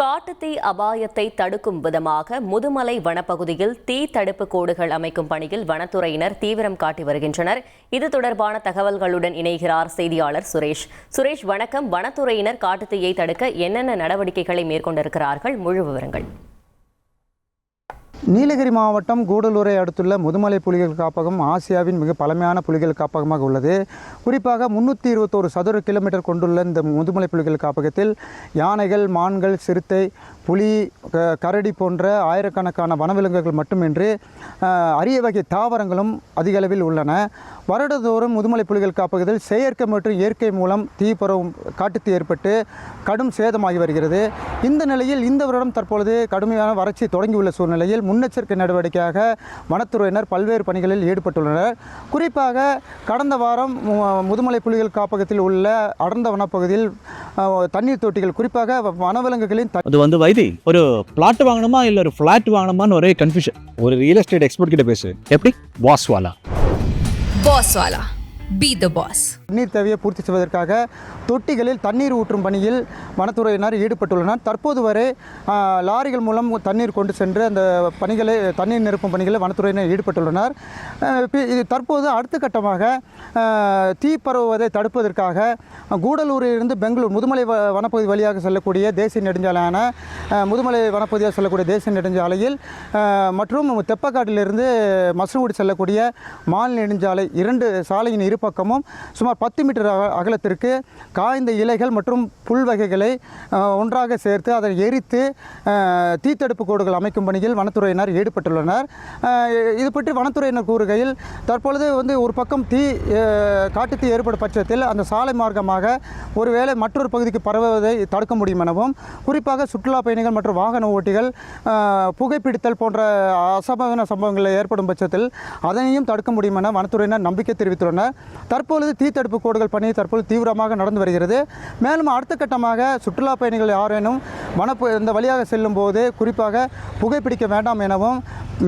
காட்டுத்தீ அபாயத்தை தடுக்கும் விதமாக முதுமலை வனப்பகுதியில் தீ தடுப்பு கோடுகள் அமைக்கும் பணியில் வனத்துறையினர் தீவிரம் காட்டி வருகின்றனர். இது தொடர்பான தகவல்களுடன் இணைகிறார் செய்தியாளர் சுரேஷ். சுரேஷ் வணக்கம். வனத்துறையினர் காட்டுத்தீயை தடுக்க என்னென்ன நடவடிக்கைகளை மேற்கொண்டிருக்கிறார்கள்? முழு விவரங்கள். நீலகிரி மாவட்டம் கூடலூரை அடுத்துள்ள முதுமலை புலிகள் காப்பகம் ஆசியாவின் மிக பழமையான புலிகள் காப்பகமாக உள்ளது. குறிப்பாக முன்னூற்றி இருபத்தோரு சதுர கிலோமீட்டர் கொண்டுள்ள இந்த முதுமலை புலிகள் காப்பகத்தில் யானைகள் மான்கள் சிறுத்தை புலி க- கரடி போன்ற ஆயிரக்கணக்கான வனவிலங்குகள் மட்டுமின்றி அரிய வகை தாவரங்களும் அதிக அளவில் உள்ளன. வருடதோறும் முதுமலை புலிகள் காப்பகத்தில் செயற்கை மற்றும் இயற்கை மூலம் தீ பரவும் காட்டுத்தீ ஏற்பட்டு கடும் சேதமாகி வருகிறது. இந்த நிலையில் இந்த வருடம் தற்பொழுது கடுமையான வறட்சி தொடங்கியுள்ள சூழ்நிலையில் முன்னெச்சரிக்கை நடவடிக்கையாக வனத்துறையினர் பல்வேறு பணிகளில் ஈடுபட்டுள்ளனர். குறிப்பாக கடந்த வாரம் முதுமலை புலிகள் காப்பகத்தில் உள்ள அடர்ந்த வனப்பகுதியில் தண்ணீர் தொட்டிகள் குறிப்பாக வனவிலங்குகளின் த- அது வந்து வைத்தி ஒரு பிளாட் வாங்கணுமா இல்ல ஒரு ஃபிளாட் வாங்கணுமான்னு ஒரே கன்ஃபியூஷன் ஒரு ரியல் எஸ்டேட் எக்ஸ்பர்ட் கிட்ட பேசு. எப்படி? பாஸ்வாலா Boss Wala. Be the boss. தண்ணீர் தேவையை பூர்த்தி செய்வதற்காக தொட்டிகளில் தண்ணீர் ஊற்றும் பணியில் வனத்துறையினர் ஈடுபட்டுள்ளனர் தற்போது வரை லாரிகள் மூலம் தண்ணீர் கொண்டு சென்று அந்த பணிகளை தண்ணீர் நிரப்பும் பணிகளில் வனத்துறையினர் ஈடுபட்டுள்ளனர் பி- இது தற்போது அடுத்த கட்டமாக தீ பரவுவதை தடுப்பதற்காக கூடலூரிலிருந்து பெங்களூர் முதுமலை வனப்பகுதி வழியாக செல்லக்கூடிய தேசிய நெடுஞ்சாலையான முதுமலை வனப்பகுதியாக செல்லக்கூடிய தேசிய நெடுஞ்சாலையில் மற்றும் தெப்பக்காட்டிலிருந்து மசனகுடி செல்லக்கூடிய மால் நெடுஞ்சாலை இரண்டு சாலையின் இரு பக்கமும் சுமார் பத்து மீட்டர் அக- அகலத்திற்கு காய்ந்த இலைகள் மற்றும் புல் வகைகளை ஒன்றாக சேர்த்து அதை எரித்து தீத்தடுப்பு கோடுகள் அமைக்கும் பணியில் வனத்துறையினர் ஈடுபட்டுள்ளனர். இது பற்றி வனத்துறையினர் கூறுகையில் தற்பொழுது வந்து ஒரு பக்கம் தீ காட்டுத்தீ ஏற்படும் பட்சத்தில் அந்த சாலை மார்க்கமாக ஒருவேளை மற்றொரு பகுதிக்கு பரவுவதை தடுக்க முடியும் எனவும் குறிப்பாக சுற்றுலா பயணிகள் மற்றும் வாகன ஓட்டிகள் புகைப்பிடித்தல் போன்ற அசம்பவன சம்பவங்கள் ஏற்படும் பட்சத்தில் அதனையும் தடுக்க முடியும் என வனத்துறையினர் நம்பிக்கை தெரிவித்துள்ளனர். தற்பொழுது தீத்தடுப்பு கோடுகள் பணி தற்போது தீவிரமாக நடந்து வருகிறது. மேலும் அடுத்த கட்டமாக சுற்றுலா பயணிகள் யாரேனும் வனப்பு இந்த வழியாக செல்லும் போது குறிப்பாக புகைப்பிடிக்க வேண்டாம் எனவும்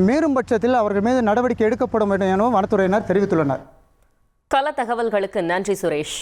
மீறும் பட்சத்தில் அவர்கள் மீது நடவடிக்கை எடுக்கப்படும் எனவும் வனத்துறையினர் தெரிவித்துள்ளனர். பல தகவல்களுக்கு நன்றி சுரேஷ்.